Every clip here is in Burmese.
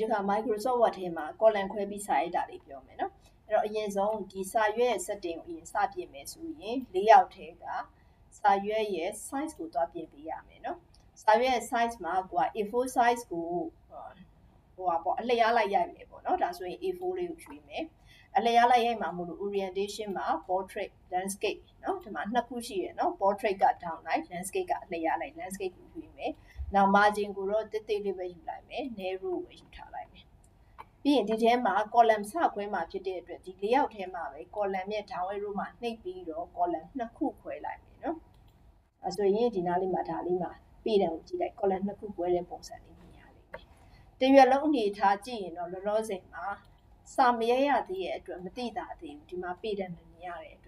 တစ်ခါ Microsoft Word ထဲမှာ column ခွဲပြီးစာရိုက်တာလေးပြောမယ်နော်အဲ့တော့အရင်ဆုံးဒီစာရွက် setting ကိုအရင်စပြင်မယ်ဆိုရင် layout ထဲကစာရွက်ရဲ့ size ကိုတွားပြင်ပေးရမယ်နော်စာရွက် size မှာကွာ A4 size ကိုဟိုပါပေါ့အလျားလိုက်ရိုက်မယ်ပေါ့နော်ဒါဆိုရင် A4 လေးကိုရွှေ့မယ်အလျားလိုက်ရိုက်မှာမို့လို့ orientation မှာ portrait landscape နော်ဒီမှာနှစ်ခုရှိရယ်နော် portrait က down light landscape ကအလျားလိုက် landscape ကိုရွှေ့မယ် နောက် margin ကိုတော့တိတ်တိတ်လေးပဲယူလိုက်မယ် narrow ပဲယူထားလိုက်မယ်ပြီးရင်ဒီထဲမှာ column စခွဲမှာဖြစ်တဲ့အတွက်ဒီလေးယောက်ထဲမှာပဲ column ရဲ့ downward row မှာနှိပ်ပြီးတော့ column နှစ်ခုခွဲလိုက်မယ်နော်အဲဆိုရင်ဒီနားလေးမှာဒါလေးမှာပြည်တယ်ကိုကြည့်လိုက် column နှစ်ခုခွဲတဲ့ပုံစံလေးမြင်ရလိမ့်မယ်တရွက်လုံးအနေထားကြည့်ရင်တော့လောလောဆယ်မှာစာမရရသေးတဲ့အတွက်မသိတာသေးဘူးဒီမှာပြည်တယ်မမြင်ရတဲ့အတွက်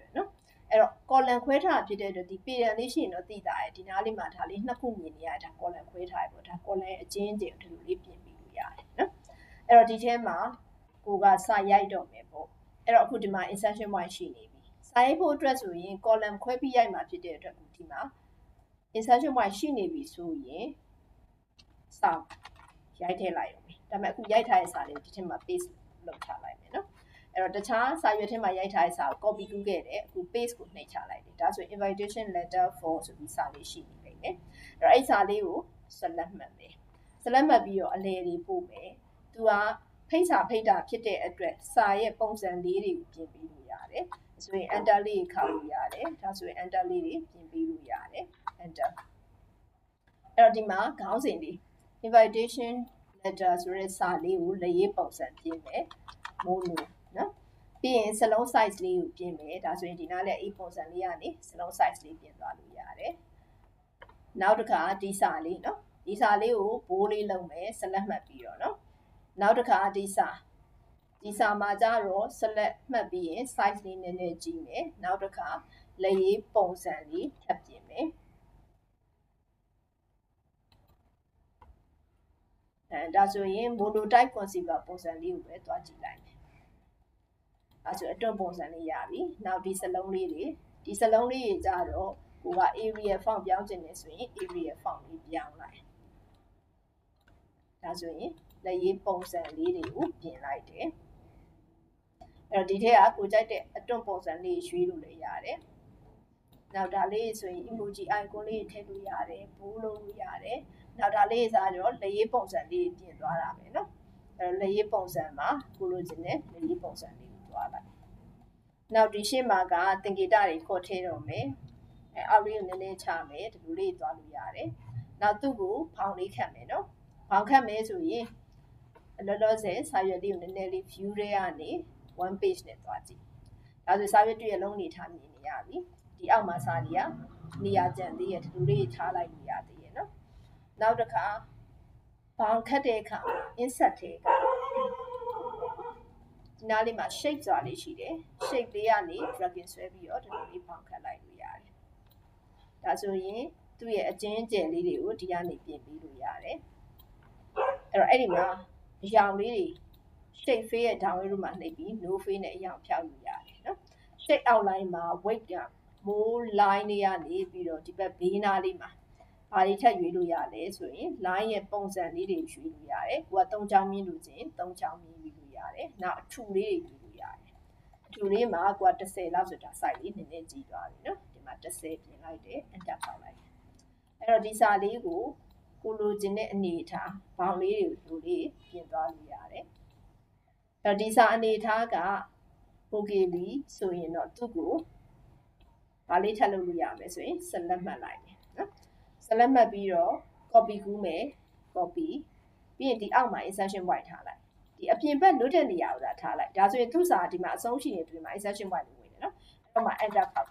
အဲ့တော့ column ခွဲထားဖြစ်တဲ့အတွက်ဒီပြည်တယ်လေးရှိရင်တော့သိတာရဲ့ဒီနားလေးမှာဒါလေးနှစ်ခုမြင်နေရတာ column ခွဲထားရပေါ့ဒါ column ရဲ့အချင်းချင်းဒီလိုလေးပြင်ပြီးလို့ရတယ်နော်အဲ့တော့ဒီထဲမှာကိုကစာရိုက်တော့မယ်ပေါ့အဲ့တော့အခုဒီမှာ insertion point ရှိနေပြီစာရိုက်ဖို့အတွက်ဆိုရင် column ခွဲပြီးရိုက်မှာဖြစ်တဲ့အတွက်ဒီမှာ insertion point ရှိနေပြီဆိုရင်စာရိုက်ထည့်လိုက်ရုံပဲဒါပေမဲ့အခုရိုက်ထားတဲ့စာလေးကိုဒီထဲမှာ paste လုပ်ချလိုက်မယ်နော် အဲ့တော့တခြားစာရွက်ထဲမှာရိုက်ထားတဲ့စာကို copy ကူးခဲ့တယ်အခု paste ကိုနှိပ်ချလိုက်တယ်ဒါဆို invitation letter for ဆိုပြီးစာလေးရှိနေလိမ့်မယ်အဲ့တော့အဲ့စာလေးကို select မှတ်မယ် select မှတ်ပြီးတော့အလဲတွေပို့မယ်သူကဖိတ်စာဖိတ်တာဖြစ်တဲ့အတွက်စာရဲ့ပုံစံလေးတွေကိုပြင်ပြီးလို့ရတယ်ဆိုရင် enter လေးခေါက်လို့ရတယ်ဒါဆိုရင် enter လေးတွေပြင်ပြီးလို့ရတယ် enter အဲ့တော့ဒီမှာခေါင်းစဉ်လေး invitation letter ဆိုတဲ့စာလေးကိုလက်ရေးပုံစံပြင်မယ်မိုးလို့နော် ပြီးရင်စလုံး size လေးကိုပြင်မယ်ဒါဆိုရင်ဒီနားလည်းအဲ့ပုံစံလေးကနေစလုံး size လေးပြင်သွားလို့ရတယ်နောက်တစ်ခါဒီစာလေးနော်ဒီစာလေးကိုဘိုးလေးလုပ်မယ် select မှတ်ပြီးတော့နော်နောက်တစ်ခါဒီစာဒီစာမှာကြတော့ select မှတ်ပြီးရင် size လေးနည်းနည်းကြီးမယ်နောက်တစ်ခါလက်ရေးပုံစံလေးထပ်ပြင်မယ်အဲဒါဆိုရင် monotype conceiver ပုံစံလေးကိုပဲတွားကြည့်လိုက် မယ်အဲဆိုအတွန်းပုံစံလေးရပြီနောက်ဒီစလုံးလေးတွေဒီစလုံးလေးတွေကြတော့ကိုက area font ပြောင်းချင်တယ်ဆိုရင် area font လေးပြောင်းလိုက်ဒါဆိုရင်လက်ရေးပုံစံလေးတွေကိုပြင်လိုက်တယ်အဲ့တော့ဒီထက်ကကိုကြိုက်တဲ့အတွန်းပုံစံလေးရွှေ့လို့လည်းရတယ်နောက်ဒါလေးဆိုရင် emoji icon လေးထည့်လို့ရတယ်ဘိုးလို့ရတယ်နောက်ဒါလေးစားတော့လက်ရေးပုံစံလေးပြင်သွားတာပဲเนาะအဲတော့လက်ရေးပုံစံမှာကိုလိုချင်တဲ့လက်ရေးပုံစံလေးကိုသွားလိုက် နောက်ဒီရှေ့မှာကသင်္ကေတတွေခေါ်ထည့်တော့မယ်အဲအောက်လေးကိုနည်းနည်းချမယ်ဒီလိုလေးသွားလို့ရတယ်နောက်သူ့ကိုဘောင်လေးခတ်မယ်နော်ဘောင်ခတ်မယ်ဆိုရင်လောလောဆယ်စာရွက်လေးကိုနည်းနည်းလေး view ထဲကနေ one page နဲ့သွားကြည့်ဒါဆိုစာရွက်တစ်ရလုံးနေထားမြင်နေရပြီဒီအောက်မှာစာတွေကနေရာကြံသေးရဲ့ဒီလိုလေးထားလိုက်နေရသေးရဲ့နော်နောက်တစ်ခါဘောင်ခတ်တဲ့အခါ insert တွေက ဒီနားလေးမှာ shape ဆိုတာလေးရှိတယ် shape လေးကနေ drag and ဆွဲပြီးတော့ဒီလိုလေးဘောင်ခတ်လိုက်လို့ရတယ်ဒါဆိုရင်သူ့ရဲ့အကျဉ်းကျယ်လေးတွေကိုဒီကနေပြင်ပြီးလို့ရတယ်အဲ့တော့အဲ့ဒီမှာအရောင်လေးတွေ shape face ရဲ့ down arrow မှာနှိပ်ပြီး no face နဲ့အရောင်ဖြောက်လို့ရတယ်နော် shape outline မှာ weight က more line တွေကနေပြီးတော့ဒီဘက်ဘေးနားလေးမှာဘာတွေထပ်ရွေးလို့ရလဲဆိုရင် line ရဲ့ပုံစံလေးတွေရွေးလို့ရတယ်။ကိုက၃ချောင်းမြင်းလို့ချင်း၃ချောင်းမြင်း ရွေးလို့ရတယ်။နောက်အထူလေးတွေရွေးလို့ရတယ်။အထူလေးမှာကိုက30လောက်ဆိုတာ size လေးနည်းနည်းကြီးသွားပြီနော်။ဒီမှာ30ပြင်လိုက်တယ် enter ပေါက်လိုက်တယ်။အဲ့တော့ဒီစာလေးကိုကိုလိုချင်တဲ့အနေအထားဘောင်လေးတွေကိုလိုလေးပြင်သွားလို့ရတယ်။အဲ့တော့ဒီစာအနေအထားက okay ပြီဆိုရင်တော့သူ့ကိုဘာလေးထပ်လုပ်လို့ရမယ်ဆိုရင် select မှတ်လိုက်တယ်နော် select မှတ်ပြီးတော့ copy ကူးမယ် copy ပြီးရင်ဒီအောက်မှာ insertion point ထားလိုက် ဒီအပြင်ဘက်လွတ်တဲ့နေရာကိုသာထားလိုက်ဒါဆိုရင်သူ့စာဒီမှာအဆုံးရှိနေဒီမှာ insertion point လို့ဝင်တယ်နော်အဲ့တော့မှ enter ခောက်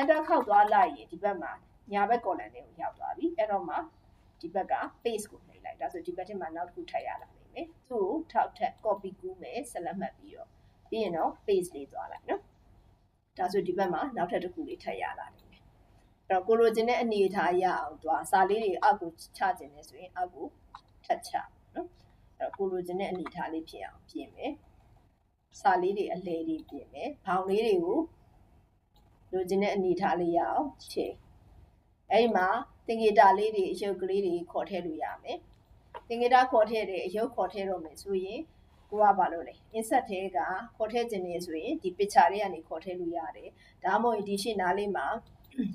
enter ခောက်သွားလိုက်ရင်ဒီဘက်မှာညာဘက် column လေးကိုရောက်သွားပြီအဲ့တော့မှဒီဘက်က paste ကိုနှိပ်လိုက်ဒါဆိုဒီဘက်ထဲမှာနောက်တစ်ခုထပ်ရလာနိုင်မယ်သူ့ကိုထောက်ထပ် copy ကူးမယ် select မှတ်ပြီးတော့ပြီးရင်တော့ paste လေးသွားလိုက်နော်ဒါဆိုဒီဘက်မှာနောက်ထပ်တစ်ခုလေးထပ်ရလာတယ်အဲ့တော့ကိုလိုချင်တဲ့အနေအထားရအောင်သွားစာလေးတွေအောက်ကိုချချင်နေဆိုရင်အောက်ကိုထပ်ချနော်အဲ့ တော့ကိုလိုချင်တဲ့အနေအထားလေးဖြစ်အောင်ပြင်မယ်စာလေးတွေအလဲတွေပြင်မယ်ဘောင်လေးတွေကိုလိုချင်တဲ့အနေအထားလေးရအောင်ချိန်အဲ့ဒီမှာသင်္ကေတလေးတွေအယုတ်ကလေးတွေခေါ်ထည့်လို့ရမယ်သင်္ကေတခေါ်ထည့်တယ်အယုတ်ခေါ်ထည့်တော့မယ်ဆိုရင်ကိုကဘာလို့လဲ insert ထဲကခေါ်ထည့်ခြင်းနေဆိုရင်ဒီ picture လေးကနေခေါ်ထည့်လို့ရတယ်ဒါမှမဟုတ်ဒီရှင်းနားလေးမှာ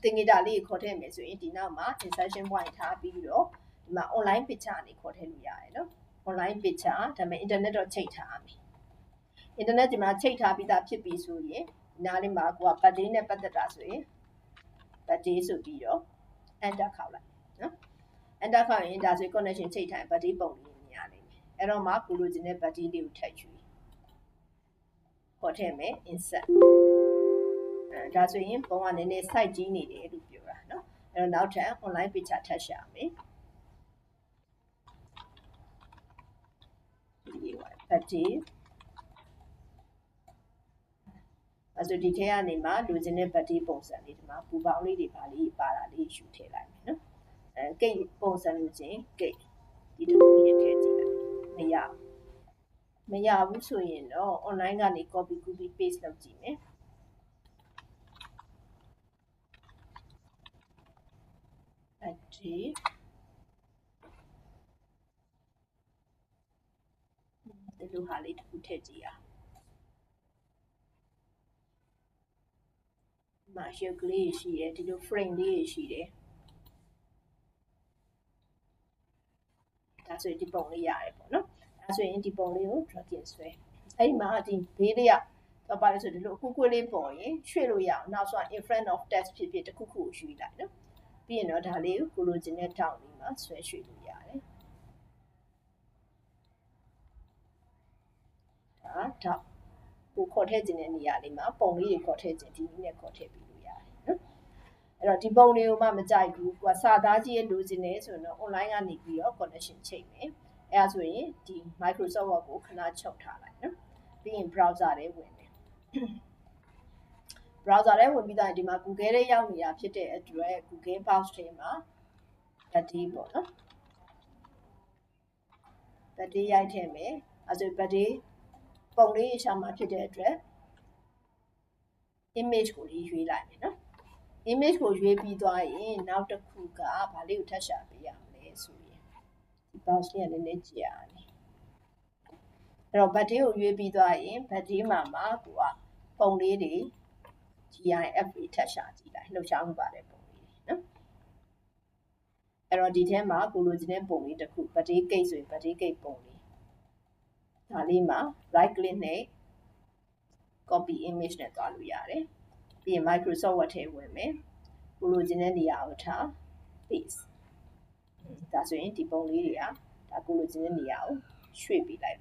သင်္ကေတလေးခေါ်ထည့်မယ်ဆိုရင်ဒီနောက်မှာ insertion point ထားပြီးတော့ဒီမှာ online picture ကနေခေါ်ထည့်လို့ရတယ်နော် online picture ဒါပေမဲ့ internet တော့ချိန်ထားရမယ် internet ဒီမှာချိန်ထားပြီးသားဖြစ်ပြီဆိုရင်ဒီနားလေးမှာကိုက birthday နဲ့ပတ်သက်တာဆိုရင် birthday ဆိုပြီးတော့ enter ခေါက်လိုက်နော် enter ခေါက်ရင်ဒါဆို connection ချိန်ထားရင် birthday ပုံလေးမြင်ရလိမ့်မယ်အဲ့တော့မှကိုလိုချင်တဲ့ birthday လေးကိုထည့်ယူခေါ်ထည့်မယ် insert အဲဒါဆိုရင်ပုံကနည်းနည်း site ကြီးနေတယ်လို့ပြောတာနော်အဲ့တော့နောက်ထပ် online picture ထပ်ရှာမယ် ဒီဝိုင် birthday အဲဆိုဒီထဲကနေမှလူချင်းတဲ့ birthday ပုံစံလေးဒီမှာပူပေါင်းလေးတွေပါလေးပါတာလေးယူထည့်လိုက်မယ်နော်အဲကိတ်ပုံစံလူချင်းကိတ်ဒီတစ်ခုလေးထည့်ကြည့်လိုက်မရဘူးမရဘူးဆိုရင်တော့ online ကနေ copy copy paste လုပ်ကြည့်မယ်အဲဒီ ဒီလိုဟာလေးတစ်ခုထည့်ကြည့်အောင်မှာရုပ်ကလေးရှိတယ်ဒီလို frame လေးရှိတယ်ဒါဆိုရင်ဒီပုံလေးရတယ်ပေါ့နော်ဒါဆိုရင်ဒီပုံလေးကို drag in ဆွဲအဲ့ဒီမှာဒီဘေးလေးကတော့ပါလဲဆိုဒီလိုအခုကွေးလေးပေါ်ရင်ရွှေ့လို့ရအောင်နောက်ဆို in front of text ဖြစ်ဖြစ်တစ်ခုခုကိုရွှေ့လိုက်နော်ပြီးရင်တော့ဒါလေးကိုကိုလိုချင်တဲ့တောင်းလေးမှာဆွဲရွှေ့လို့ရတယ် ဒါတော့ကိုခေါ်ထည့်ခြင်းတဲ့နေရာလေးမှာပုံလေးတွေခေါ်ထည့်ခြင်းဒီနည်းနဲ့ခေါ်ထည့်ပြီးလို့ရတယ်နော်အဲ့တော့ဒီပုံလေးကိုမှမကြိုက်ဘူးကိုကစာသားကြီးရဲ့လိုချင်နေဆိုရင်တော့ online ကနေပြီးတော့ connection ချိန်မယ်အဲ့ဒါဆိုရင်ဒီ Microsoft Word ကိုခဏချုပ်ထားလိုက်နော်ပြီးရင် browser ထဲဝင်မယ် browser ထဲဝင်ပြီးတော့ဒီမှာ Google ထဲရောက်နေတာဖြစ်တဲ့အတွက် Google Box ထဲမှာ battery ပေါ့နော် battery ရိုက်ထည့်မယ်အဲဆို battery ပုံလေးရှာမှာဖြစ်တဲ့အတွက် image ကိုလေးရွေးလိုက်မယ်နော် image ကိုရွေးပြီးသွားရင်နောက်တစ်ခုကဘာလေးကိုထပ်ရှာပေးရမလဲဆိုရင်ဒီ box လေးကလည်းနည်းကြည့်ရတယ်အဲ့တော့ battery ကိုရွေးပြီးသွားရင် battery မှာမှာကိုကပုံလေးတွေ GIF တွေထပ်ရှာကြည့်လိုက်လှုပ်ရှားမှုပါတယ်ပုံလေးတွေနော်အဲ့တော့ဒီထဲမှာကိုလိုချင်တဲ့ပုံလေးတစ်ခု battery case ဆိုရင် battery case ပုံလေး ဒါလေးမှာ right click နဲ့ copy image နဲ့တွားလို့ရတယ်ပြီးရင် Microsoft Word ထဲဝင်မယ်ကိုလိုချင်တဲ့နေရာကိုထား paste ဒါဆိုရင်ဒီပုံလေးတွေကဒါကိုလိုချင်တဲ့နေရာကိုရွှေ့ပေးလိုက်